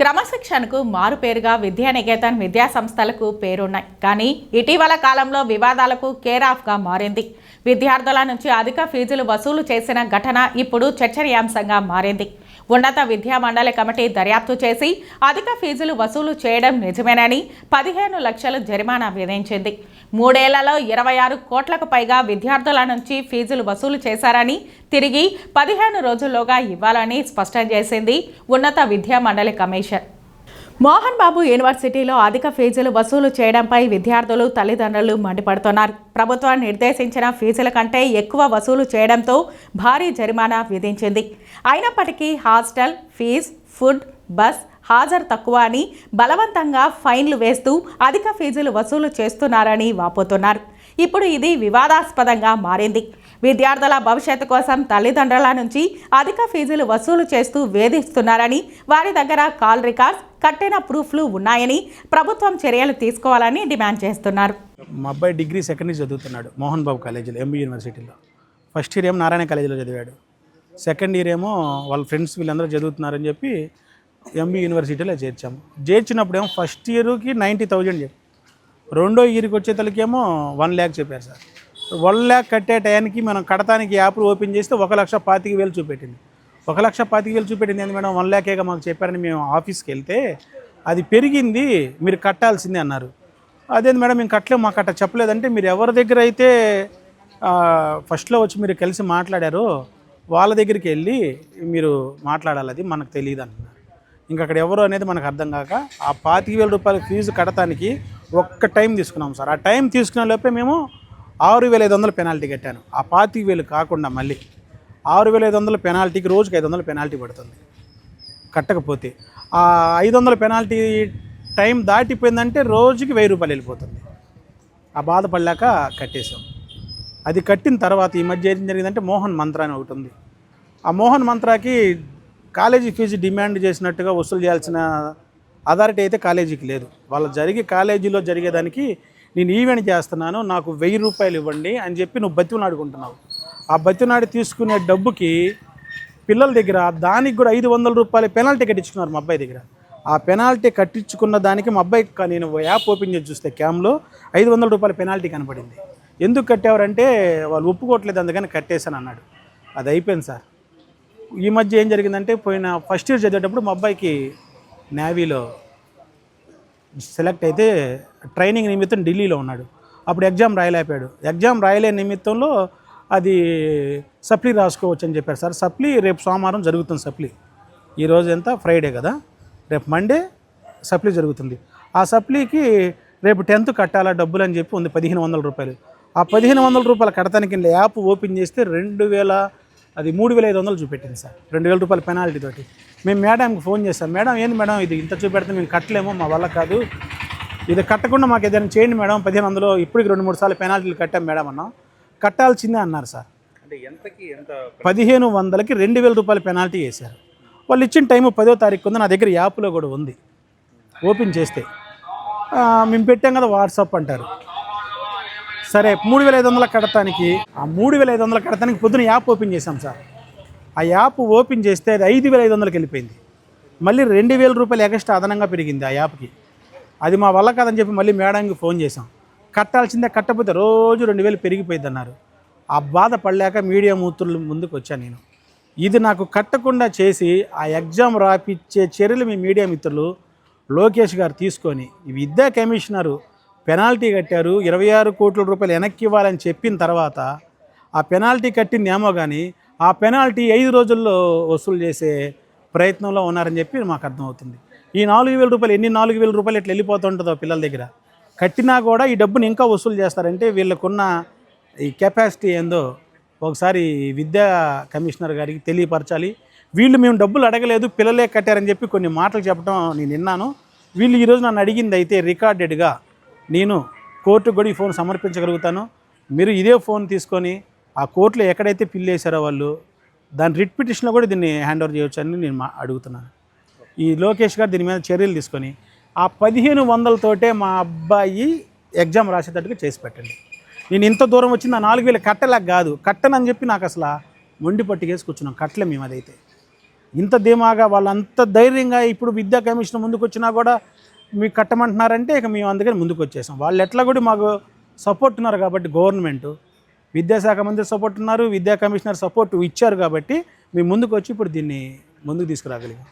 క్రమశిక్షణకు మారుపేరుగా విద్యానికేతన్ విద్యా సంస్థలకు పేరున్నాయి. కానీ ఇటీవల కాలంలో వివాదాలకు కేరాఫ్గా మారింది. విద్యార్థుల నుంచి అధిక ఫీజులు వసూలు చేసిన ఘటన ఇప్పుడు చర్చనీయాంశంగా మారింది. ఉన్నత విద్యా మండలి కమిటీ దర్యాప్తు చేసి అధిక ఫీజులు వసూలు చేయడం నిజమేనని పదిహేను లక్షలు జరిమానా విధించింది. మూడేళ్ళలో ఇరవై ఆరు కోట్లకు పైగా విద్యార్థుల నుంచి ఫీజులు వసూలు చేశారని తిరిగి పదిహేను రోజుల్లోగా ఇవ్వాలని స్పష్టం చేసింది ఉన్నత విద్యా మండలి కమిషన్. మోహన్ బాబు యూనివర్సిటీలో అధిక ఫీజులు వసూలు చేయడంపై విద్యార్థులు తల్లిదండ్రులు మండిపడుతున్నారు. ప్రభుత్వం నిర్దేశించిన ఫీజుల కంటే ఎక్కువ వసూలు చేయడంతో భారీ జరిమానా విధించింది. అయినప్పటికీ హాస్టల్ ఫీజ్ ఫుడ్ బస్ హాజరు తక్కువ అని బలవంతంగా ఫైన్లు వేస్తూ అధిక ఫీజులు వసూలు చేస్తున్నారని వాపోతున్నారు. ఇప్పుడు ఇది వివాదాస్పదంగా మారింది. విద్యార్థుల భవిష్యత్తు కోసం తల్లిదండ్రుల నుంచి అధిక ఫీజులు వసూలు చేస్తూ వేధిస్తున్నారని వారి దగ్గర కాల్ రికార్డ్స్ కట్టిన ప్రూఫ్లు ఉన్నాయని ప్రభుత్వం చర్యలు తీసుకోవాలని డిమాండ్ చేస్తున్నారు. మా అబ్బాయి డిగ్రీ సెకండ్ ఇయర్ చదువుతున్నాడు మోహన్ బాబు కాలేజీలో ఎంబీ యూనివర్సిటీలో. ఫస్ట్ ఇయర్ ఏమో నారాయణ కాలేజీలో చదివాడు. సెకండ్ ఇయర్ ఏమో వాళ్ళ ఫ్రెండ్స్ వీళ్ళందరూ చదువుతున్నారని చెప్పి ఎంబీ యూనివర్సిటీలో చేర్చాము చేర్చినప్పుడు ఏమో ఫస్ట్ ఇయర్కి నైంటీ థౌజండ్ చెప్పి రెండో ఇయర్కి వచ్చేతలకేమో వన్ ల్యాక్ చెప్పారు సార్. వన్ ల్యాక్ కట్టే టయానికి మనం కడతానికి యాప్లు ఓపెన్ చేస్తే ఒక లక్ష పాతిక వేలు చూపెట్టింది. ఒక లక్ష పాతిక వేలు చూపెట్టింది ఏంది మేడం? వన్ ల్యాకేగా మాకు చెప్పారని మేము ఆఫీస్కి వెళ్తే అది పెరిగింది మీరు కట్టాల్సిందే అన్నారు. అదేంది మేడం మేము కట్టలేము మాకు అట్ట చెప్పలేదంటే మీరు ఎవరి దగ్గర అయితే ఫస్ట్లో వచ్చి మీరు కలిసి మాట్లాడారో వాళ్ళ దగ్గరికి వెళ్ళి మీరు మాట్లాడాలి అది మనకు తెలియదు అంటున్నారు ఇంకా అక్కడ ఎవరు అనేది మనకు అర్థం కాక ఆ పాతిక వేల రూపాయల ఫీజు కడటానికి ఒక్క టైం తీసుకున్నాం సార్. ఆ టైం తీసుకునే లోపే మేము ఆరు వేల ఐదు వందలు పెనాల్టీ కట్టాను. ఆ పాతిక వేలు కాకుండా మళ్ళీ ఆరు వేల ఐదు వందల పెనాల్టీకి రోజుకి ఐదు వందల పెనాల్టీ పడుతుంది. కట్టకపోతే ఆ ఐదు వందల పెనాల్టీ టైం దాటిపోయిందంటే రోజుకి వెయ్యి రూపాయలు వెళ్ళిపోతుంది. ఆ బాధపడలేక కట్టేశాం. అది కట్టిన తర్వాత ఈ మధ్య ఏం జరిగిందంటే మోహన్ మంత్ర అని ఒకటి ఉంది. ఆ మోహన్ మంత్రాకి కాలేజీ ఫీజు డిమాండ్ చేసినట్టుగా వసూలు చేయాల్సిన అథారిటీ అయితే కాలేజీకి లేదు. వాళ్ళు జరిగే కాలేజీలో జరిగేదానికి నేను ఈవెంట్ చేస్తున్నాను నాకు వెయ్యి రూపాయలు ఇవ్వండి అని చెప్పి నువ్వు బతిమలాడుకుంటున్నావు. ఆ బతిమలాడి తీసుకునే డబ్బుకి పిల్లల దగ్గర దానికి కూడా ఐదు వందల రూపాయలు పెనాల్టీ కట్టించుకున్నారు మా అబ్బాయి దగ్గర. ఆ పెనాల్టీ కట్టించుకున్న దానికి మా అబ్బాయి నేను యాప్ ఓపెన్ చేసి చూస్తే క్యామ్లో ఐదు వందల రూపాయల పెనాల్టీ కనపడింది. ఎందుకు కట్టేవారంటే వాళ్ళు ఒప్పుకోవట్లేదు అందుకని కట్టేశాను అన్నాడు. అది అయిపోయింది సార్. ఈ మధ్య ఏం జరిగిందంటే పోయిన ఫస్ట్ ఇయర్ చదివేటప్పుడు మా అబ్బాయికి నేవీలో సెలెక్ట్ అయితే ట్రైనింగ్ నిమిత్తం ఢిల్లీలో ఉన్నాడు. అప్పుడు ఎగ్జామ్ రాయలేకపోయాడు. ఎగ్జామ్ రాయలేని నిమిత్తంలో అది సప్లీ రాసుకోవచ్చు అని చెప్పారు సార్. సప్లీ రేపు సోమవారం జరుగుతుంది సప్లీ. ఈరోజు ఎంత? ఫ్రైడే కదా. రేపు మండే సప్లీ జరుగుతుంది. ఆ సప్లీకి రేపు టెన్త్ కట్టాలా డబ్బులు అని చెప్పి ఉంది పదిహేను వందల రూపాయలు. ఆ పదిహేను వందల రూపాయలు కడతానికి యాప్ ఓపెన్ చేస్తే రెండు వేల అది మూడు వేల ఐదు వందలు చూపెట్టింది సార్. రెండు వేల రూపాయల పెనాల్టీ తోటి. మేము మేడంకి ఫోన్ చేస్తాం మేడం ఏంది మేడం ఇది? ఇంత చూపెడితే మేము కట్టలేము మా వల్ల కాదు. ఇది కట్టకుండా మాకు ఏదైనా చేయండి మేడం పదిహేను వందలు ఇప్పటికి రెండు మూడు సార్లు పెనాల్టీలు కట్టాం మేడం అన్నాం. కట్టాల్సిందే అన్నారు సార్. అంటే ఎంతకి ఎంత పదిహేను వందలకి రెండు వేల రూపాయల పెనాల్టీ వేశారు వాళ్ళు ఇచ్చిన టైము పదో తారీఖు ఉంది నా దగ్గర యాప్లో కూడా ఉంది. ఓపెన్ చేస్తే. మేము పెట్టాం కదా వాట్సాప్ అంటారు. సరే మూడు వేల ఐదు వందల కడతానికి ఆ మూడు వేల ఐదు వందల కడతానికి పొద్దున యాప్ ఓపెన్ చేశాం సార్. ఆ యాప్ ఓపెన్ చేస్తే అది ఐదు వేల ఐదు వందలకి వెళ్ళిపోయింది. మళ్ళీ రెండు వేల రూపాయలు ఎక్స్ట్రా అదనంగా పెరిగింది ఆ యాప్కి. అది మా వల్ల కాదని చెప్పి మళ్ళీ మేడంకి ఫోన్ చేశాం. కట్టాల్సిందే కట్టకపోతే రోజు రెండు వేలు పెరిగిపోయింది అన్నారు. ఆ బాధ పడలేక మీడియా మూతుల ముందుకు వచ్చాను నేను. ఇది నాకు కట్టకుండా చేసి ఆ ఎగ్జామ్ రాపిచ్చే చర్యలు మీ మీడియా మిత్రులు లోకేష్ గారు తీసుకొని విద్యా కమిషనరు పెనాల్టీ కట్టారు. ఇరవై ఆరు కోట్ల రూపాయలు వెనక్కి ఇవ్వాలని చెప్పిన తర్వాత ఆ పెనాల్టీ కట్టిందేమో కానీ ఆ పెనాల్టీ ఐదు రోజుల్లో వసూలు చేసే ప్రయత్నంలో ఉన్నారని చెప్పి మాకు అర్థమవుతుంది. ఈ నాలుగు వేల రూపాయలు ఎన్ని నాలుగు వేల రూపాయలు ఇట్లా వెళ్ళిపోతుంటుందో పిల్లల దగ్గర. కట్టినా కూడా ఈ డబ్బుని ఇంకా వసూలు చేస్తారంటే వీళ్ళకున్న ఈ కెపాసిటీ ఏందో ఒకసారి విద్యా కమిషనర్ గారికి తెలియపరచాలి. వీళ్ళు మేము డబ్బులు అడగలేదు పిల్లలే కట్టారని చెప్పి కొన్ని మాటలు చెప్పడం నేను విన్నాను. వీళ్ళు ఈరోజు నన్ను అడిగింది అయితే రికార్డెడ్గా నేను కోర్టు కూడా ఈ ఫోన్ సమర్పించగలుగుతాను. మీరు ఇదే ఫోన్ తీసుకొని ఆ కోర్టులో ఎక్కడైతే పిల్లు వేశారో వాళ్ళు దాని రిట్ పిటిషన్లో కూడా దీన్ని హ్యాండ్ ఓవర్ చేయొచ్చు అని నేను మా అడుగుతున్నాను. ఈ లోకేష్ గారు దీని మీద చర్యలు తీసుకొని ఆ పదిహేను వందలతోటే మా అబ్బాయి ఎగ్జామ్ రాసేటట్టుగా చేసి పెట్టండి. నేను ఇంత దూరం వచ్చింది ఆ నాలుగు వేలు కట్టలేక కాదు కట్టనని చెప్పి నాకు అసలు మొండి పట్టుకేసి కూర్చున్నాం కట్టలే మేము అదైతే ఇంత ధీమాగా వాళ్ళంత అంత ధైర్యంగా ఇప్పుడు విద్యా కమిషన్ ముందుకు వచ్చినా కూడా మీకు కట్టమంటున్నారంటే ఇక మేము అందుకని ముందుకు వచ్చేసాం. వాళ్ళు ఎట్లా కూడా మాకు సపోర్ట్ ఉన్నారు కాబట్టి గవర్నమెంట్ విద్యాశాఖ మంత్రి సపోర్ట్ ఉన్నారు విద్యా కమిషనర్ సపోర్ట్ ఇచ్చారు కాబట్టి మేము ముందుకు వచ్చి ఇప్పుడు దీన్ని ముందుకు తీసుకురాగలిగాం.